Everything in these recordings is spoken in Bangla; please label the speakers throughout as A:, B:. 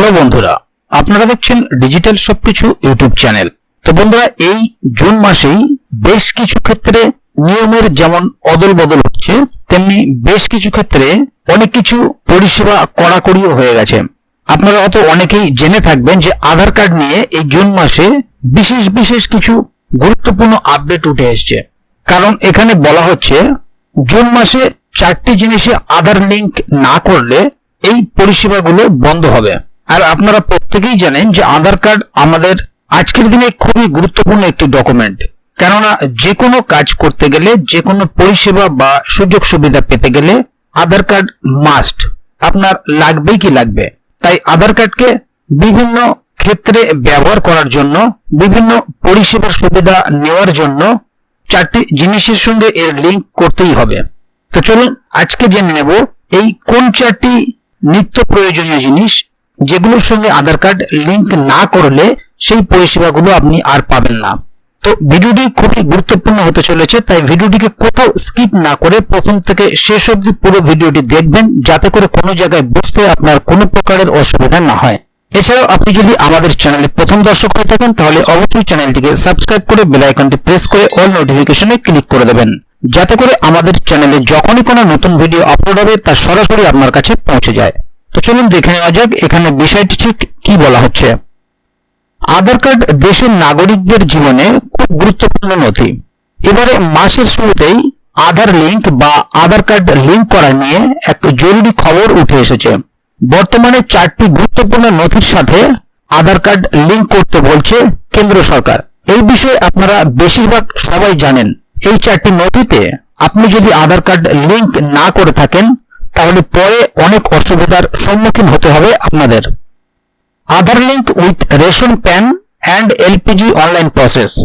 A: হ্যালো বন্ধুরা, আপনারা দেখছেন ডিজিটাল সবকিছু ইউটিউব চ্যানেল। তো বন্ধুরা, এই জুন মাসেই বেশ কিছু ক্ষেত্রে নিয়মের যেমন অদল বদল হচ্ছে, তেমনি বেশ কিছু ক্ষেত্রে অনেক কিছু পরিষেবা কড়াকড়িও হয়ে গেছে। আপনারা হয়তো অনেকেই জেনে থাকবেন যে আধার কার্ড নিয়ে এই জুন মাসে বিশেষ বিশেষ কিছু গুরুত্বপূর্ণ আপডেট উঠে এসছে। কারণ এখানে বলা হচ্ছে, জুন মাসে চারটি জিনিসে আধার লিংক না করলে এই পরিষেবাগুলো বন্ধ হবে। আর আপনারা প্রত্যেকেই জানেন যে আধার কার্ড আমাদের আজকের দিনে খুবই গুরুত্বপূর্ণ একটি ডকুমেন্ট কেননা যে কোনো কাজ করতে গেলে যে কোনো পরিষেবা বা সুযোগ সুবিধা পেতে গেলে আধার কার্ড মাস্ট আপনার লাগবেই কি লাগবে? তাই আধার কার্ডকে বিভিন্ন ক্ষেত্রে ব্যবহার করার জন্য, বিভিন্ন পরিষেবার সুবিধা নেওয়ার জন্য চারটি জিনিসের সঙ্গে এর লিঙ্ক করতেই হবে। তো চলুন, আজকে জেনে নেব এই কোন চারটি নিত্য প্রয়োজনীয় জিনিস যেগুলোর সঙ্গে আধার কার্ড লিংক না করলে সেই পরিষেবাগুলো আপনি আর পাবেন না। তো ভিডিওটি খুবই গুরুত্বপূর্ণ হতে চলেছে, তাই ভিডিওটিকে কোথাও স্কিপ না করে প্রথম থেকে শেষ অবধি পুরো ভিডিওটি দেখবেন, যাতে করে কোনো জায়গায় বুঝতে আপনার কোনো প্রকারের অসুবিধা না হয়। এছাড়াও আপনি যদি আমাদের চ্যানেলে প্রথম দর্শক হয়ে থাকেন, তাহলে অবশ্যই চ্যানেলটিকে সাবস্ক্রাইব করে বেল আইকনটি প্রেস করে অল নোটিফিকেশনে ক্লিক করে দেবেন। যাতে করে আমাদের চ্যানেলে যখনই কোনো নতুন ভিডিও আপলোড হবে, তা সরাসরি আপনার কাছে পৌঁছে যায়। তো চলুন দেখে নেওয়া যাক, এখানে বিষয়টি কি বলা হচ্ছে। আধার কার্ড দেশের নাগরিকদের জীবনে খুব গুরুত্বপূর্ণ নথি। এবারে মাসের শুরুতেই আধার লিংক বা আধার কার্ড লিংক করা নিয়ে এক জরুরি খবর উঠে এসেছে। বর্তমানে চারটি গুরুত্বপূর্ণ নথির সাথে আধার কার্ড লিংক করতে বলছে কেন্দ্র সরকার। এই বিষয়ে আপনারা বেশিরভাগ সবাই জানেন। এই চারটি নথিতে আপনি যদি আধার কার্ড লিংক না করে থাকেন তাহলে পরে অনেক অসুবিধার সম্মুখীন হতে হবে আপনাদের। Aadhaar link with ration PAN and LPG online process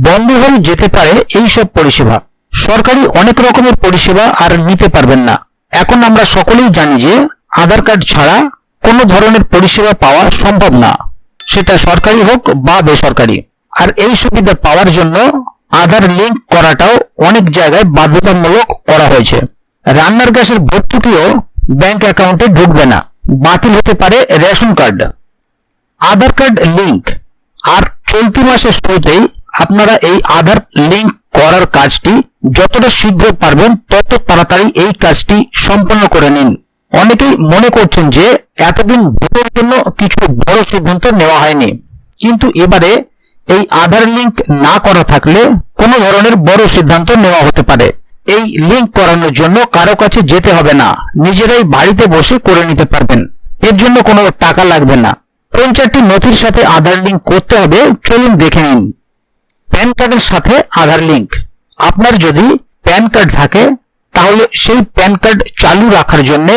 A: বন্ধ হয়ে যেতে পারে এই সব পরিষেবা। সরকারি অনেক রকমের পরিষেবা আর নিতে পারবেন না। এখন আমরা সকলেই জানি যে আধার কার্ড ছাড়া কোনো ধরনের পরিষেবা পাওয়া সম্ভব না। সেটা সরকারি হোক বা বেসরকারি। আর এই সুবিধা পাওয়ার জন্য আধার লিংক করাটাও অনেক জায়গায় বাধ্যতামূলক করা হয়েছে। রান্নার গ্যাসের ভর্তুকিও ব্যাংক অ্যাকাউন্টে ঢুকবে না। বাতিল হতে পারে ration card. Aadhaar card link আর চলতি মাসের শুরুতেই আপনারা এই আধার লিংক করার কাজটি যতটা শীঘ্র পারবেন তত তাড়াতাড়ি এই কাজটি সম্পন্ন করে নিন। অনেকেই মনে করছেন যে এতদিন ভোটের জন্য কিছু বড় সিদ্ধান্ত নেওয়া হয়নি। কিন্তু এবারে এই আধার লিংক না করা থাকলে কোনো ধরনের বড় সিদ্ধান্ত নেওয়া হতে পারে। এই লিংক করানোর জন্য কারও কাছে যেতে হবে না। নিজেরাই বাড়িতে বসে করে নিতে পারবেন। এর জন্য কোনো টাকা লাগবে না। কোন চারটি নথির সাথে আধার লিঙ্ক করতে হবে। চলুন দেখে নিন। প্যান কার্ডের সাথে আধার লিঙ্ক আপনার যদি প্যান কার্ড থাকে, তাহলে সেই প্যান কার্ড চালু রাখার জন্য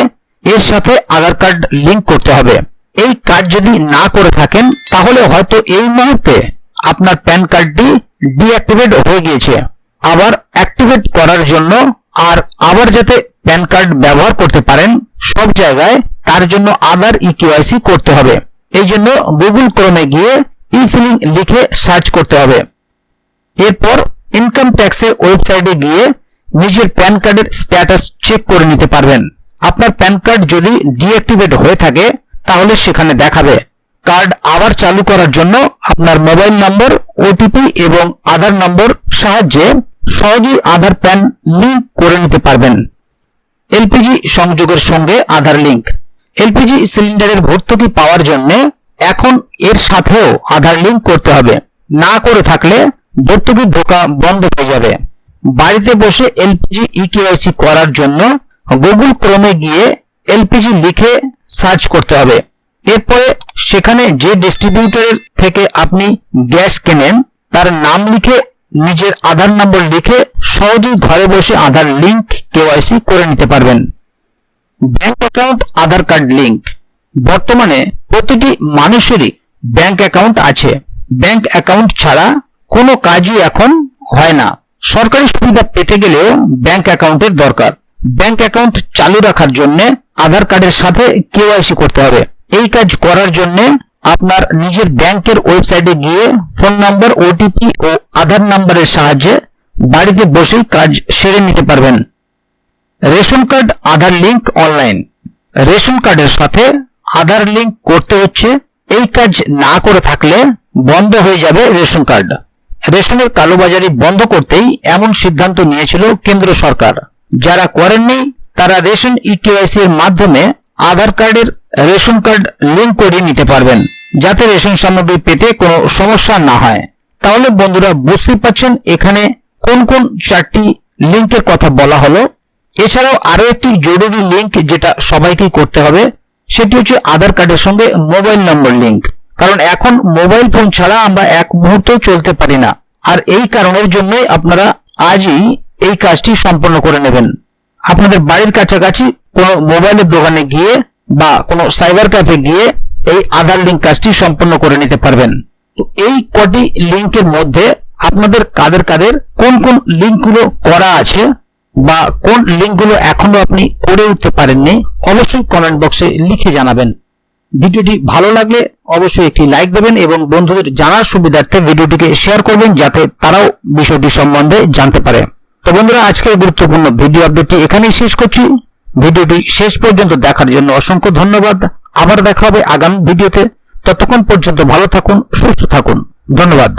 A: এর সাথে আধার কার্ড লিংক করতে হবে। এই কাজ যদি না করে থাকেন, তাহলে হয়তো এই মুহূর্তে আপনার প্যান কার্ডটি ডিঅ্যাক্টিভেট হয়ে গিয়েছে। আবার অ্যাক্টিভেট করার জন্য আর আবার যাতে প্যান কার্ড ব্যবহার করতে পারেন, সব জায়গায় তার জন্য আধার ইকিউআইসি করতে হবে। এই জন্য গুগল ক্রোমে গিয়ে ই ফিলিং লিখে সার্চ করতে হবে। এরপর ইনকাম ট্যাক্সের ওয়েবসাইটে গিয়ে নিজের প্যান কার্ডের স্ট্যাটাস চেক করে নিতে পারবেন। আপনার প্যান কার্ড যদি ডিঅ্যাক্টিভেট হয়ে থাকে, তাহলে সেখানে দেখাবে। কার্ড আবার চালু করার জন্য আপনার মোবাইল নম্বর ওটিপি এবং আধার নম্বর সাহায্যে সহজেই আধার প্যান লিংক করে নিতে পারবেন। এলপিজি সংযোগের সঙ্গে আধার লিঙ্ক এলপিজি সিলিন্ডারের ভর্তুকি পাওয়ার জন্য এখন এর সাথেও আধার লিঙ্ক করতে হবে। না করে থাকলে ভর্তুকি ঢোকা বন্ধ হয়ে যাবে। বাড়িতে বসে এলপিজি ইকেওয়াইসি করার জন্য গুগল ক্রোমে গিয়ে এলপিজি লিখে সার্চ করতে হবে। এরপরে সেখানে যে ডিস্ট্রিবিউটরের থেকে আপনি গ্যাস কেনেন, তার নাম লিখে নিজের আধার নম্বর লিখে সহজেই ঘরে বসে আধার লিংক কেওয়াইসি করে নিতে পারবেন। Bank account Aadhaar card link বর্তমানে প্রতিটি মানুষেরই ব্যাংক অ্যাকাউন্ট আছে। ব্যাংক অ্যাকাউন্ট ছাড়া কোনো কাজই এখন হয় না। সরকারি সুবিধা পেতে গেলেও ব্যাংক অ্যাকাউন্টের দরকার। ব্যাংক অ্যাকাউন্ট চালু রাখার জন্য আধার কার্ডের সাথে কেওয়াইসি করতে হবে। এই কাজ করার জন্য আপনার নিজের ব্যাংকের ওয়েবসাইটে গিয়ে ফোন নাম্বার ওটিপি ও আধার নাম্বারের সাহায্যে বাড়িতে বসেই কাজ সেরে নিতে পারবেন। Ration card, Aadhaar link online. Ration কার্ডের সাথে আধার লিংক করতে হচ্ছে। এই কাজ না করে থাকলে বন্ধ হয়ে যাবে রেশন কার্ড। রেশনের কালোবাজারি বন্ধ করতেই এমন সিদ্ধান্ত নিয়েছিল কেন্দ্র সরকার। যারা করেননি, তারা রেশন ইকেওয়াইসি এর মাধ্যমে আধার কার্ডের রেশন কার্ড লিংক করে নিতে পারবেন। যাতে রেশন সামগ্রী পেতে কোনো সমস্যা না হয়। তাহলে বন্ধুরা বুঝতেই পারছেন এখানে কোন কোন চারটি লিংকের কথা বলা হলো। এছাড়াও আরও একটি জরুরি লিংক যেটা সবাইকেই করতে হবে, সেটি হচ্ছে আধার কার্ডের সঙ্গে মোবাইল নম্বর লিংক কারণ এখন মোবাইল ফোন ছাড়া আমরা এক মুহূর্ত চলতে পারি না। আর এই কারণের জন্যই আপনারা আজই এই কাজটি সম্পন্ন করে নেবেন। আপনাদের বাড়ির কাছাকাছি কোনো মোবাইলের দোকানে গিয়ে বা কোনো সাইবার ক্যাফে গিয়ে এই আধার লিঙ্ক কাজটি সম্পন্ন করে নিতে পারবেন। তো এই কটি লিঙ্কের মধ্যে আপনাদের কাদের কাদের কোন কোন লিঙ্কগুলো করা আছে বা কোন লিঙ্কগুলো এখনও আপনি করে উঠতে পারেননি, অবশ্যই কমেন্ট বক্সে লিখে জানাবেন। ভিডিওটি ভালো লাগলে অবশ্যই একটি লাইক দেবেন এবং বন্ধুদের জানার সুবিধার্থে ভিডিওটিকে শেয়ার করবেন যাতে তারাও বিষয়টি সম্বন্ধে জানতে পারে। তো বন্ধুরা, আজকের গুরুত্বপূর্ণ ভিডিও আপডেটটি এখানেই শেষ করছি। ভিডিওটি শেষ পর্যন্ত দেখার জন্য অসংখ্য ধন্যবাদ। আবার দেখা হবে আগাম ভিডিওতে। ততক্ষণ পর্যন্ত ভালো থাকুন সুস্থ থাকুন। ধন্যবাদ।